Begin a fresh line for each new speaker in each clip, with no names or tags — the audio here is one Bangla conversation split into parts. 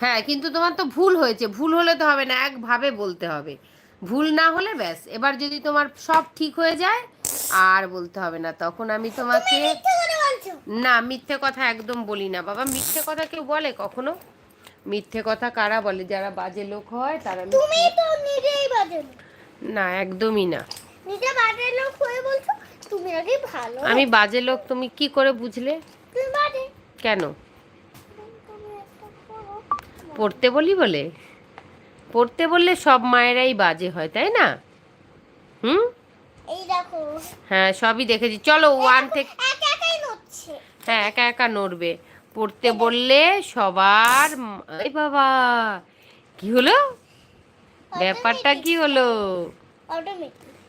হ্যাঁ কিন্তু তোমার তো ভুল হয়েছে। ভুল হলে তো হবে না একভাবে বলতে হবে। ভুল না হলে ব্যাস এবার যদি তোমার সব ঠিক হয়ে যায় আর বলতে হবে না। তখন আমি তোমাকে না মিথ্যে কথা একদম বলি না। বাবা মিথ্যে কথা কেউ বলে কখনো? মিথ্যে কথা কারা বলে? যারা বাজে লোক হয় তারা
তুমি তো নিজেই বাজে
না একদমই না।
নিজে বাজে লোক হয়ে বলছো? তুমি আগে ভালো
আমি বাজে লোক তুমি কি করে বুঝলে?
তুমি বাজে।
কেন। পড়তে বলি বলে? পড়তে বললে সব মায়েরাই বাজে হয় তাই না? হুম?
এই দেখো।
হ্যাঁ সবই দেখেছি। চলো ওয়ান থেকে
একা একাই নড়ছে।
হ্যাঁ একা একা নড়বে। পড়তে বললে সবার এই বাবা কি হলো? ব্যাপারটা কি হলো?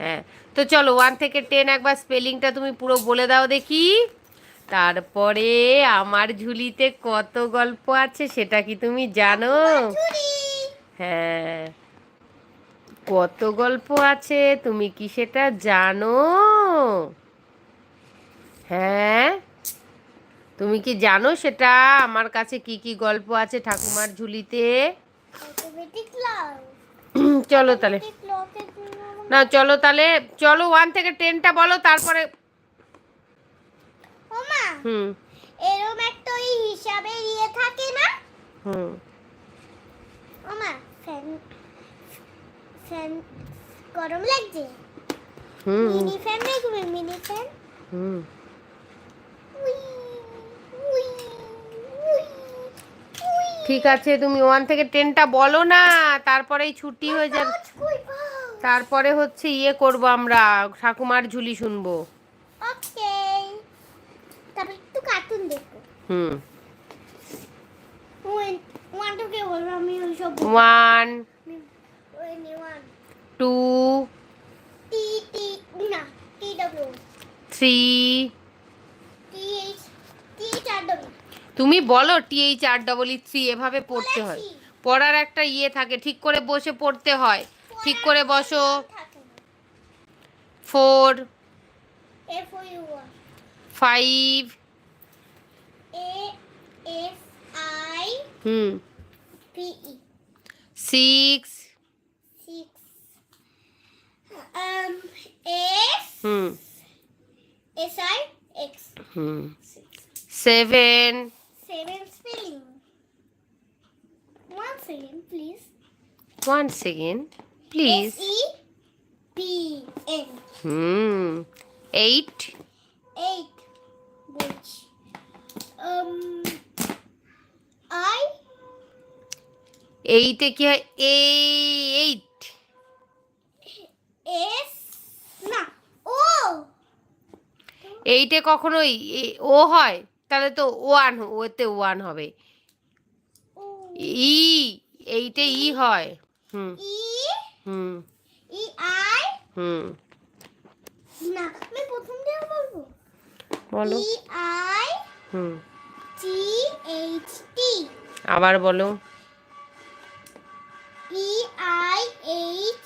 হ্যাঁ তো চলো ওয়ান থেকে টেন একবার স্পেলিংটা তুমি পুরো বলে দাও দেখি। তারপরে আমার ঝুলিতে কত গল্প আছে সেটা কি তুমি জানো? হ্যাঁ। কত গল্প আছে তুমি কি সেটা জানো? হ্যাঁ। তুমি কি জানো সেটা? আমার কাছে কি কি গল্প আছে ঠাকুমার ঝুলিতে? চলো তাহলে। না চলো তাহলে। চলো ওয়ান থেকে টেনটা বলো তারপরে
ওমা
হুম।
এরম একটা ওই হিসাবে ইয়ে থাকে না?
হুম।
ওমা ফ্যান ফ্যান গরম লাগছে?
হুম।
Mini fan mini fan?
হুম। ঠিক আছে তুমি ওয়ান থেকে টেনটা বলো না তারপরেই ছুটি হয়ে যাবে। তারপরে হচ্ছে ইয়ে করব আমরা ঠাকুমার ঝুলি শুনব
ওকে তারপর একটু কার্টুন দেখব
হুম। One
one two three T H R
তুমি বলো T H R double E three এভাবে পড়তে হয়। পড়ার একটা ইয়ে থাকে ঠিক করে বসে পড়তে হয়। ঠিক করে বসো। Four
R
five
A F I
hmm
P E
six
six um
F
hmm S I
X hmm
seven seven spelling one second
please one second
please E P
N hmm
eight eight.
এইটে কি হয়? এইট।
S না O
এইটে কখনোই ও হয় তাহলে তো ওয়ান ওতে ওয়ান হবে। ই এইটে ই হয় হুম। হুম।
E I
হুম।
না আমি প্রথম দিয়ে বলব।
বলো।
I
hmm.
T
আবার বলো।
I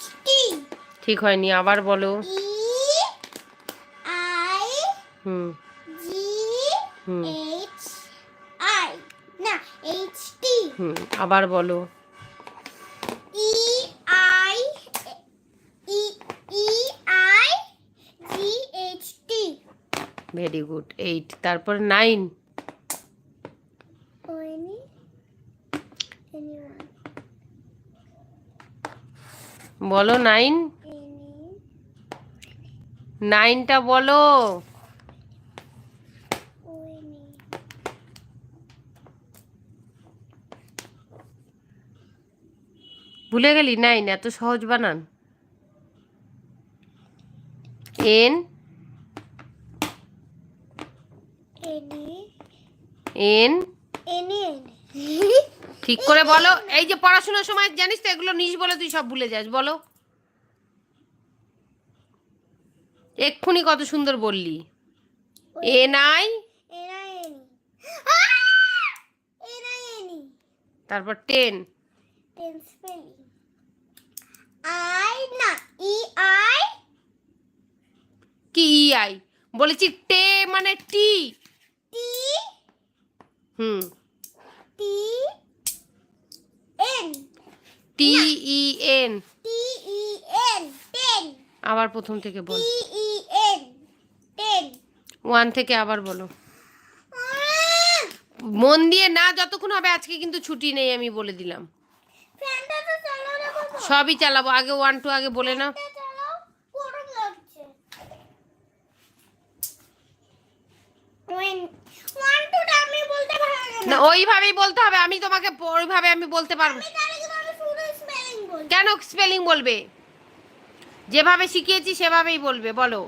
H T.
ঠিক হয়নি আবার বলো।
E I
hmm. Hmm.
H I. না H T.
হুম আবার বলো।
E I E E I G H T.
Very good eight তারপর নাইন বলো নাইন। নাইনটা বলো। ভুলে গেলি? নাইন এত সহজ বানান। এন। এন
any
ঠিক করে বলো। এই যে পড়াশোনার সময় জানিস তো এগুলো নিস বলে তুই সব ভুলে যাস বলো। এক্ষুনি কত সুন্দর বললি। আই
any any
তারপর টেন।
I না E I
কি ই আই? বলেছি টে মানে টি।
T
হুম।
T N
T E N
T E N ten
আবার প্রথম থেকে বল।
T E N ten
one থেকে আবার বলো। মন দিয়ে না যতক্ষণ হবে আজকে কিন্তু ছুটি নেই আমি বলে দিলাম। সবই চালাবো আগে ওয়ান টু আগে বলে নাও
ফ্যানটা চালাও গরম লাগছে ওয়ান ওয়ান টুটা আমি বলতে পারব
না
না
ওইভাবেই বলতে হবে আমি তোমাকে ওইভাবে আমি বলতে পারব কেন স্পেলিং বলবে? যেভাবে শিখিয়েছি সেভাবেই বলবে বলো।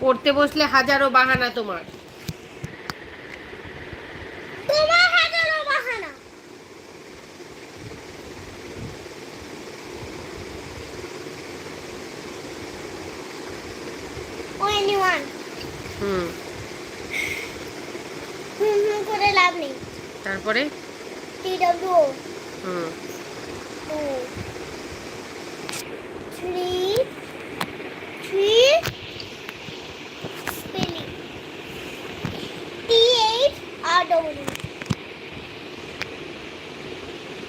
পড়তে বসলে হাজারো বাহানা তোমার।
তোমার হাজারো বাহানা ওয়েনি ওয়ান
হুম।
হুম হুম করে লাভ নেই।
তারপরে?
T W
hmm.
Two three three spelling T eight R W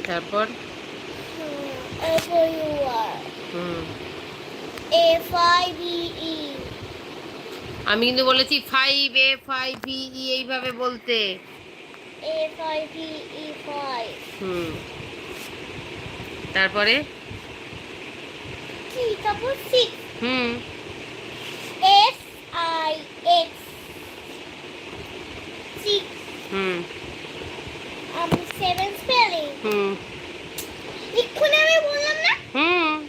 তারপর
F U R
hmm
F I B E
আমি কিন্তু বলেছি ফাইভ এ ফাইভ ই এইভাবে বলতে।
E five
hmm. তারপরে?
কি তারপর six
hmm.
S I X six
hmm.
আমি সেভেন স্পেলিং
হুম।
আমি বললাম না?
হুম।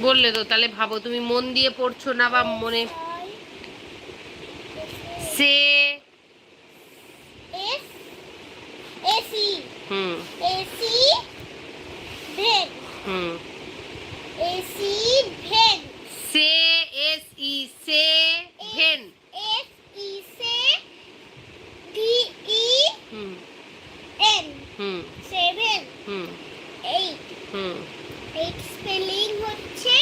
বললে তো তাহলে ভাবো তুমি মন দিয়ে পড়ছো না বা মনে সে hmm
seven
hmm
seven
সে S E seven
S E সে V E
hmm
N
hmm
seven
hmm
eight
hmm
eight spelling হচ্ছে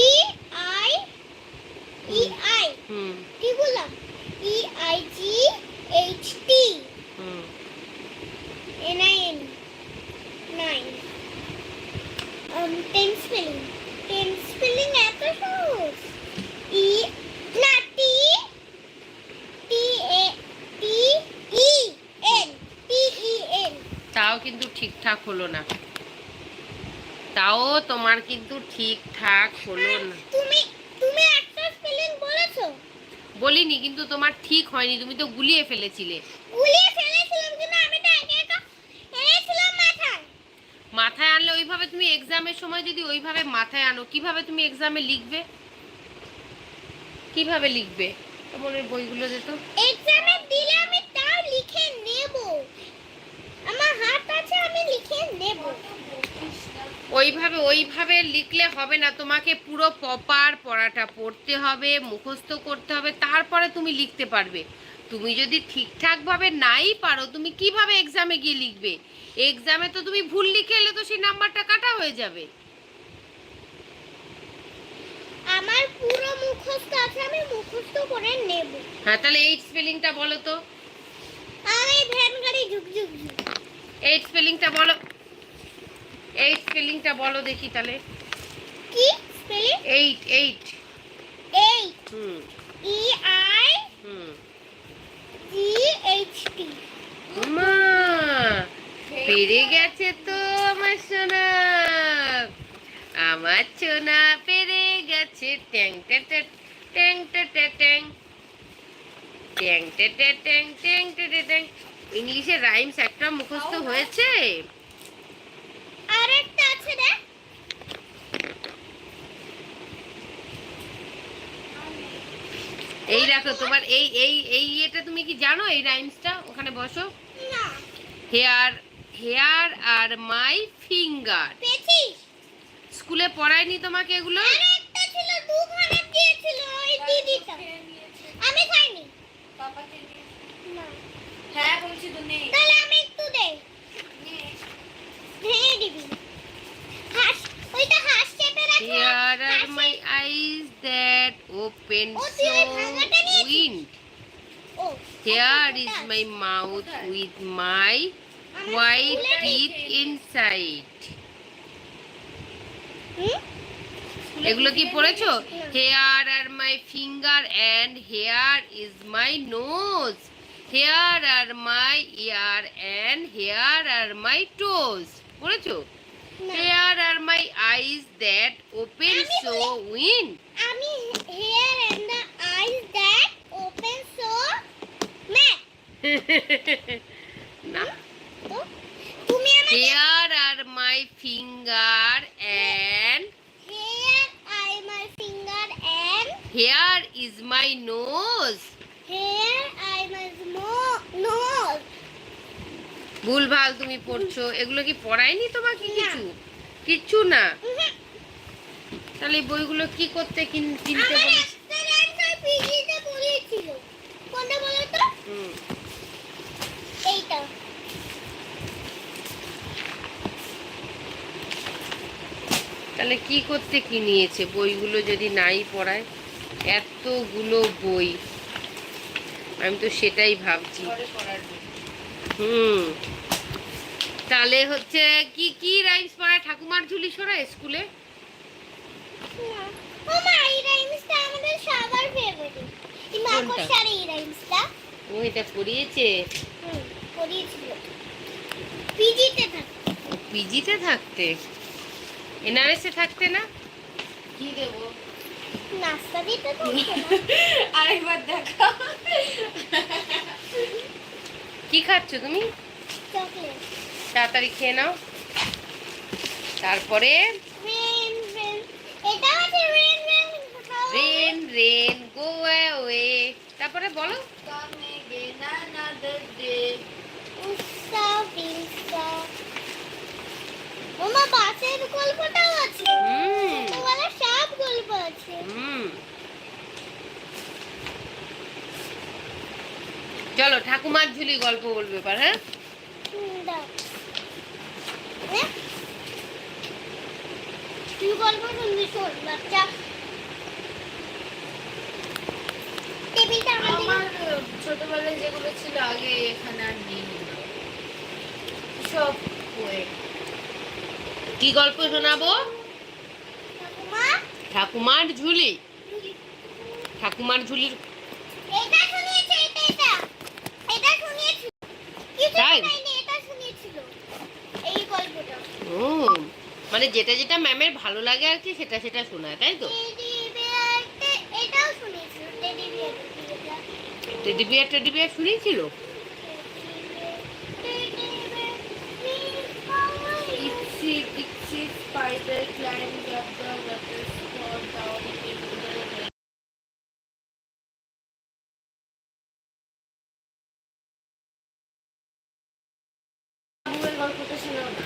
E I E I
hmm
কি বললাম E I G H T
hmm
N I N nine um ten spelling ten spelling এত সহজ ই না টি টি এ টি E N T E N
তাও কিন্তু ঠিকঠাক হলো না। তাও তোমার কিন্তু ঠিকঠাক হলো না।
তুমি তুমি একটা স্পেলিং বলেছ?
বলিনি কিন্তু তোমার ঠিক হয়নি তুমি তো গুলিয়ে ফেলেছিলে।
গুলিয়ে ফেলেছিলাম কিন্তু আমি তো একা একা এনেছিলাম মাথায়।
মাথায় আনলে ওইভাবে তুমি এক্সামের সময় যদি ওইভাবে মাথায় আনো কীভাবে তুমি এক্সামে লিখবে? কীভাবে লিখবে? তোমার ওই বইগুলো যেত
এক্সামে দিলে আমি তাও লিখে নেব আমার হাত আছে আমি লিখে নেব
ওইভাবে ওইভাবে লিখলে হবে না তোমাকে পুরো প্রপার পড়াটা পড়তে হবে মুখস্থ করতে হবে তারপরে তুমি লিখতে পারবে। তুমি যদি ঠিকঠাকভাবে নাই পারো তুমি কীভাবে এক্সামে গিয়ে লিখবে? এক্সামে তো তুমি ভুল লিখে এলে তো সেই নাম্বারটা কাটা হয়ে যাবে।
আমার পুরো মুখস্থ আছে আমি মুখস্থ করে নেব।
হ্যাঁ তাহলে এইট স্পেলিংটা বলো তো।
আমি ভ্যান গাড়ি ঝুক ঝুক ঝুক।
এইট স্পেলিংটা বলো। এইট স্পেলিংটা বলো দেখি তাহলে
কি spelling
eight eight
eight
hmm
E I
hmm
G H T
মা পেরে গেছে তো আমার সোনা আমার সোনা পেরে গেছে ট্যাং ট্যাং ট্যাং ট্যাং ট্যাং ট্যাং ট্যাং ট্যাং ট্যাং ট্যাং ইংলিশে রাইমস একটা মুখস্থ হয়েছে
আরেকটা আছে রে
এই দেখো তোমার এই এই এই ইয়েটা তুমি কি জানো? এই রাইমসটা ওখানে বসো। Here here are my
finger
স্কুলে পড়ায়নি তোমাকে এগুলো?
আরেকটা ছিল দুখানা দিয়েছিল ওই দিদিটা। আমি খাইনি।
হ্যাঁ বলছি তো নেই
তাহলে আমি একটু দে। ভেঙে দিবি। হাস ওইটা হাস।
There are my eyes that open
so
wind. Here is my
mouth
with
my
white teeth
inside.
এগুলো কি পড়েছো here are my finger and here is my nose here are my ear and here are my toes পড়েছো
না।
Here are my eyes that open
আমি
সো উইন
আমি here and the eyes that open so Mac
না
তো তুমি আমাকে
here are my finger and
here I my finger and
here is my nose
here I my nose
ভুলভাল তুমি পড়ছো। এগুলো কি পড়ায়নি তোমাকে। কিছু? কিচ্ছু না? তাহলে বইগুলো কি করতে কিন- কিনতে তাহলে কি করতে কি নিয়েছে বইগুলো যদি নাই পড়ায়? এতগুলো বই। আমি তো সেটাই ভাবছি। হুম। তাহলে হচ্ছে কি কি রাইমস পড়ায় ঠাকুমার ঝুলি শোনায় স্কুলে?
না। এই রাইমসটা আমাদের সবার ফেভারিট এই মাকড়সার এই রাইমসটা
ও এটা পড়িয়েছে?
হুম পড়িয়েছিল। পিজিতে থাকে।
পিজিতে থাকতে? এনআরএসে থাকতে না?
কি দেবো?
নাস্তা দিতে থাকতো না।
আরেকবার দেখা
কি খাচ্ছ তুমি? তাড়াতাড়ি খেয়ে নাও। তারপরে
রেন রেন।
গো অ্যাওয়ে তারপরে বলো।
ওমা বাসের গল্পটাও আছে।
হুম।
সব গল্প আছে।
হুম। চলো ঠাকুমার ঝুলি গল্প বলবে এবার হ্যাঁ?
হুম, দাও এ? তুই গল্প শুনবি শোন বাচ্চা টেবিলটা আমার
আমার ছোটবেলায় যেগুলো ছিল আগে এখানে আর নেই। সব
কি গল্প শোনাবো? ঠাকুমার ঝুলি। ঠাকুমার ঝুলির
এটা শুনিয়েছে এটা এটা এটা শুনিয়েছিল কিছু
তাই? ও মানে যেটা যেটা ম্যামের ভালো লাগে আর কি সেটা সেটা শোনায় তাই তো?
টেডি বিয়ার
টেডি বিয়ার শুনেছিল
Itsy bitsy spider climbed up the waterfall down into the lake. বাবুয়ের গল্পটা শোনাও না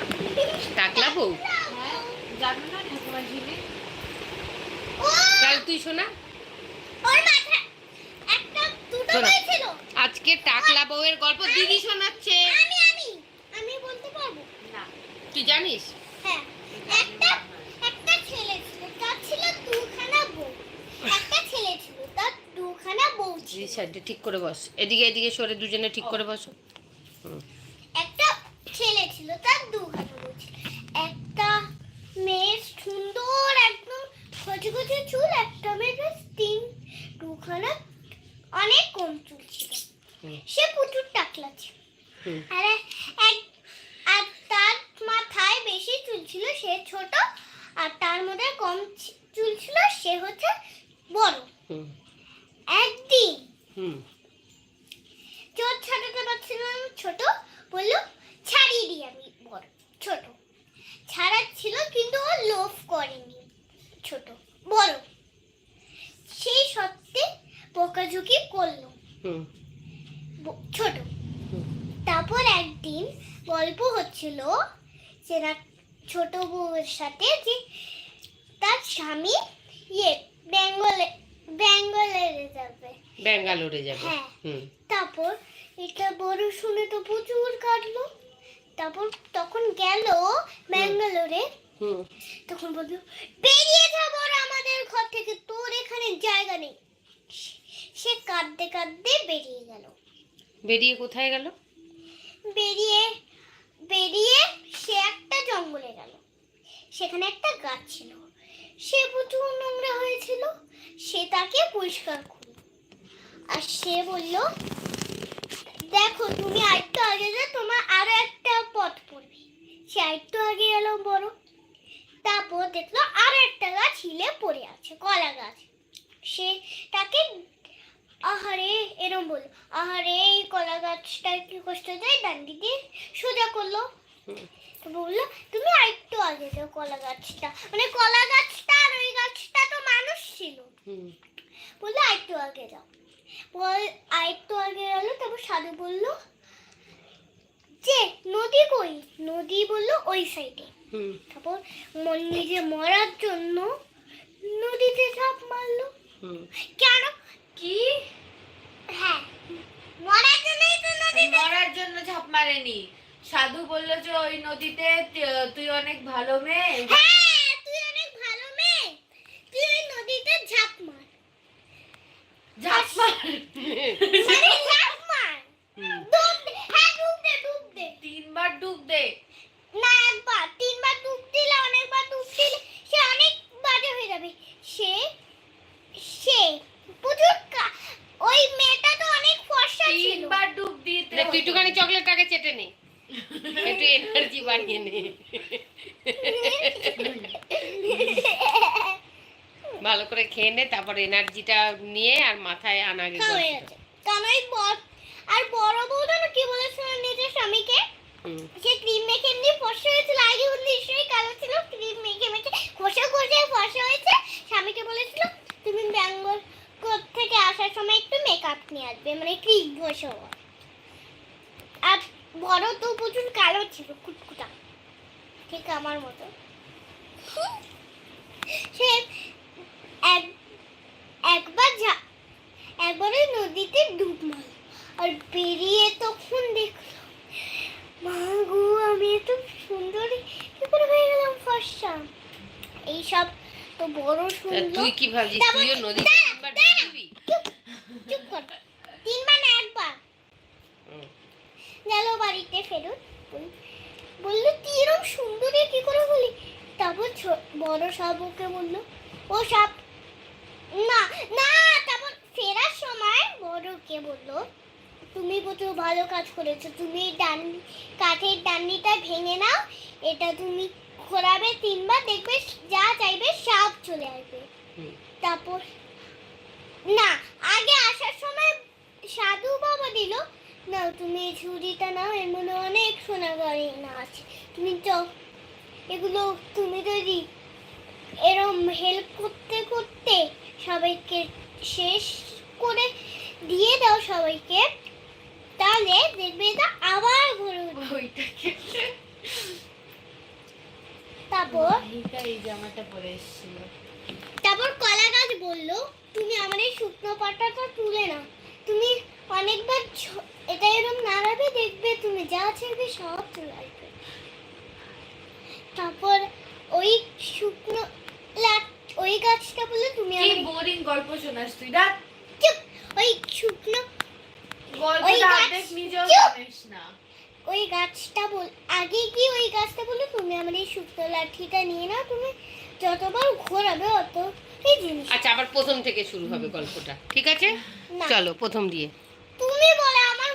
টাকলা বউ
হ্যাঁ জানো না ঠাকুমার ঝিলে
তাহলে তুই শোনা
ওর মাথা একটা দুটো
শোনো।
হয়েছিল
আজকে টাকলা বউয়ের গল্প দিদি শোনাচ্ছে
আমি আমি আমি বলতে পারব
না
তুই জানিস
হ্যাঁ একটা একটা ছেলে ছিল তার ছিল দুখানা বউ একটা ছেলে ছিল তার দুখানা বউ
সাইডে ঠিক করে বস। এদিকে এদিকে সরে দুজনে ঠিক করে বসো।
একটা ছেলে ছিল তার দুখানা একটা মেয়ের সুন্দর একদম কচি কচি চুল একটা মেয়ের তিন দুখানা অনেক কম চুল ছিল। সে প্রচুর টাকলা ছিল। আর এক আর তার মাথায় বেশি চুল ছিল সে ছোট আর তার মধ্যে কম চুল ছিল সে হচ্ছে বড়।
হুম।
একদিন।
হুম।
চোর ছাড়াতে পারছিলাম ছোট বলল ছাড়িয়ে দিই আমি বড় ছোট। ছাড়াচ্ছিল কিন্তু ও লোভ করেনি ছোট বড়। সেই সত্ত্বে বকাঝুকি করল ছোট। তারপর একদিন গল্প হচ্ছিল যে না ছোট বউয়ের সাথে যে তার স্বামী ইয়ে বেঙ্গলে বেঙ্গলে যাবে।
ব্যাঙ্গালোরে যাবে।
হ্যাঁ।
হুম।
তারপর এটা বড় শুনে তো প্রচুর কাটলো। তারপর তখন গেল ব্যাঙ্গালোরে।
হুম।
তখন বলল বেরিয়ে যাব আমাদের আমাদের ঘর থেকে তোর এখানে জায়গা নেই। সে কাঁদতে কাঁদতে বেরিয়ে গেল।
বেরিয়ে কোথায় গেল?
বেরিয়ে বেরিয়ে সে একটা জঙ্গলে গেল। সেখানে একটা গাছ ছিল। সে প্রচুর নোংরা হয়েছিল। সে তাকে পরিষ্কার করল। আর সে বলল, দেখো, তুমি আরেকটু আগে যাও, তোমার আরও একটা পথ পড়বে। সে আরেকটু আগে এলো বড়। তারপর দেখল আরও একটা গাছ হিলে পড়ে আছে, কলা গাছ। সে তাকে, আহারে! এরম বলল। আহারে, এই কলা গাছটা কি কষ্ট দেয়? ডান্ডি দিয়ে সোজা করল। বলল, তুমি আরেকটু আগে যাও কলা গাছটা। মানে কলা গাছটা আর ওই গাছটা তো মানুষ ছিল। বলল আরেকটু আগে যাও। বল আরেকটু আগে গেলো তারপর সাধু বলল যে নদী কই? নদী বলল ওই সাইডে তারপর মন নিজে মরার জন্য নদীতে ঝাঁপ মারলো। কেন?
কি?
হ্যাঁ। মরার জন্যই তো নদীতে
মরার জন্য ঝাঁপ মারেনি। সাধু বলল যে ওই নদীতে তুই অনেক ভালো মেয়ে
হ্যাঁ তুই অনেক ভালো মেয়ে তুই নদীতে ঝাঁপ মার।
ঝাঁপ মার?
ঝাঁপ মার। ডুব দে হ্যাঁ ডুব দে ডুব দে।
তিনবার ডুব দে।
না একবার তিনবার ডুব দিলে অনেকবার ডুব দিলে সে অনেক বাজে হয়ে যাবে। সে সে প্রচুর ওই মেয়েটা তো অনেক ফর্সা ছিল।
তিনবার ডুব দিতে
তুই। একটুখানি চকলেটটাকে চেটে নে। একটু এনার্জি বাড়িয়ে নে। ভালো করে খেয়ে নে তারপর এনার্জিটা নিয়ে আর মাথায় আনা গেল
গেছে। কারণ ওই আর বড় বউটা না কি বলেছিল নিজের স্বামীকে? সে ক্রিম মেখে এমনি ফর্সা হয়েছিল। আগে ওর নিশ্চয়ই কালো ছিল। ক্রিম মেখে মেখে ঘষে ঘষে ফর্সা হয়েছে। স্বামীকে বলেছিল তুমি ব্যাঙ্গল থেকে আসার সময় একটু মেকআপ নিয়ে আসবে। মানে ক্রিম ঘষে। আর বড় তো প্রচুর কালো ছিল কুটকুটা। ঠিক আমার মতো। সে এক একবার যা একবার নদীতে ডুব মারল। আর বেরিয়ে তখন দেখল মা গো আমি এত সুন্দর কি করে হয়ে গেলাম ফর্সা? এইসব তো বড় সুন্দর
তুই কি ভাবছিস তুইও নদীতে
দাঁড়া,
তিনবার
দাঁড়া।
ডুব দিবি
চুপ চুপ কর তিনবার না একবার
হুম।
গেল বাড়িতে ফেরত বল- বলল তুই এরকম সুন্দরী কি করে বলি তারপর ছো- বড় সাপ ওকে বলল ও সাপ না না তারপর ফেরার সময় বড়কে বলল তুমি প্রচুর ভালো কাজ করেছ। তুমি ডান কাঠের ডান্ডিটা ভেঙে নাও এটা তুমি ঘোরাবে তিনবার দেখবে যা চাইবে সাপ চলে আসবে। তারপর না আগে আসার সময় সাধু বাবা দিল না তুমি এই ছুরিটা নাও এর মধ্যে অনেক সোনা গয়না আছে। তুমি চ এগুলো তুমি যদি এরম হেল্প করতে করতে সবাইকে শেষ করে দিয়ে দাও সবাইকে তাহলে দেখবে এটা আবার ঘুরে উঠবে। তারপর?
এই জামাটা পরে এসেছিল।
তারপর কলা গাছ বলল তুমি আমার এই শুকনো পাতাটা তুলে নাও। তুমি অনেকবার এটা এরকম নাড়াবে দেখবে তুমি যা চাইবে সব চলে আসবে। তারপর ওই শুকনো ওই গাছটা বলল তুমি
বোরিং গল্প শোনাস তুই রাত
ওই শুকনো ওই ওই গাছটা বল আগে কি ওই গাছটা বলে তুমি আমার এই শুকনো লাঠিটা নিয়ে নাও তুমি যতবার ঘোরাবে অত এই জিনিস
আচ্ছা আবার প্রথম থেকে শুরু হবে গল্পটা ঠিক আছে? চলো প্রথম দিয়ে।
তুমি বলে আমার